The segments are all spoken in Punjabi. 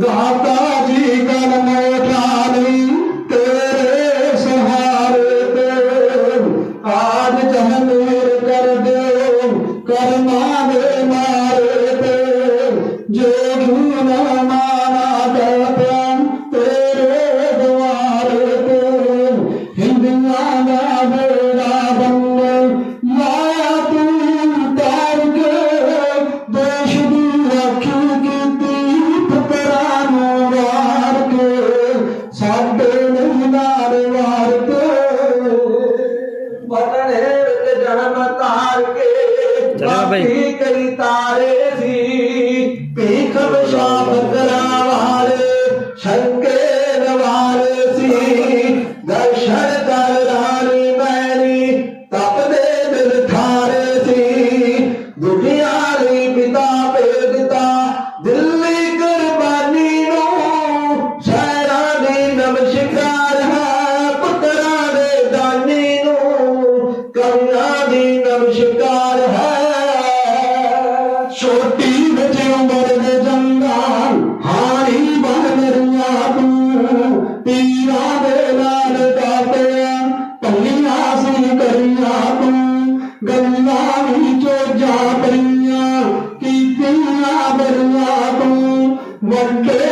ਦਾਤਾ ਜੀ ਕਲਮ ਉਠਾਲੀ ਤੇਰੇ ਸਹਾਰੇ ਤੇ। ਆਜ ਜਹ ਨੂਰ ਕਰ ਦਿਓ ਕਰਮਾ ਸਾਡੇ ਨਹੀਂ ਨਾਰ ਵਾਰ ਕੇ ਵਟਣੇ ਵਿੱਚ ਜਨਮ ਤਾਰ ਕੇ ਬਾਕੀ ਕਈ ਤਾਰੇ ਨਮਸਕਾਰ ਹੈ। ਛੋਟੀ ਵਿੱਚ ਉਮਰ ਦੇ ਜੰਗਾ ਹਾਰੀ ਬਣ ਮੇਰੀਆਂ ਤੂੰ ਪੀਰਾਂ ਦੇ ਨਾਲ ਕਾਟਿਆ ਪੰਨੀਆਂ ਸੀ ਕਰੀਆਂ ਤੂੰ। ਗੱਲਾਂ ਵੀ ਚੋਜਾਂ ਪਈਆਂ, ਕੀਤੀਆਂ ਬਰੀਆਂ ਤੂੰ। ਵੱਡੇ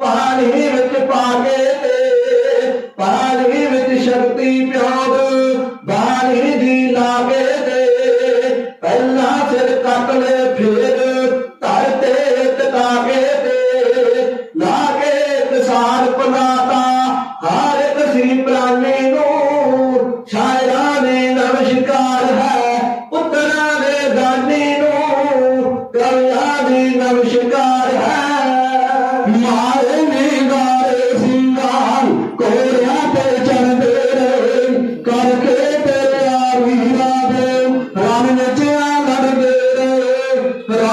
ਪਾਣੀ ਵਿੱਚ ਪਾ ਕੇ ਤੇ ਪਾਣੀ ਵਿੱਚ ਸ਼ਕਤੀ ਪਿਆਉਦ ਬਾਣੀ ਦੀ ਲਾਗੇ ਤੇ ਪਹਿਲਾਂ ਸਿਰ ਕੱਟ ਲੈ ਫੇਰ ਧਰ ਤੇ ਟਕਾ ਕੇ ਤੇ ਲਾਗੇ ਕਿਸਾਨ ਪਨਾਤਾ ਹਰ ਇੱਕ ਸ੍ਰੀ ਪ੍ਰਾਨੇ ਨੂੰ ਸ਼ਾਇਰਾਂ ਨੇ ਨਮਸਕਾਰ ਹੈ, ਪੁੱਤਰਾਂ ਦੇ ਦਾਨੀ ਨੂੰ ਕਰਿਆ ਦੀ ਨਮਸਕਾਰ ਹੈ।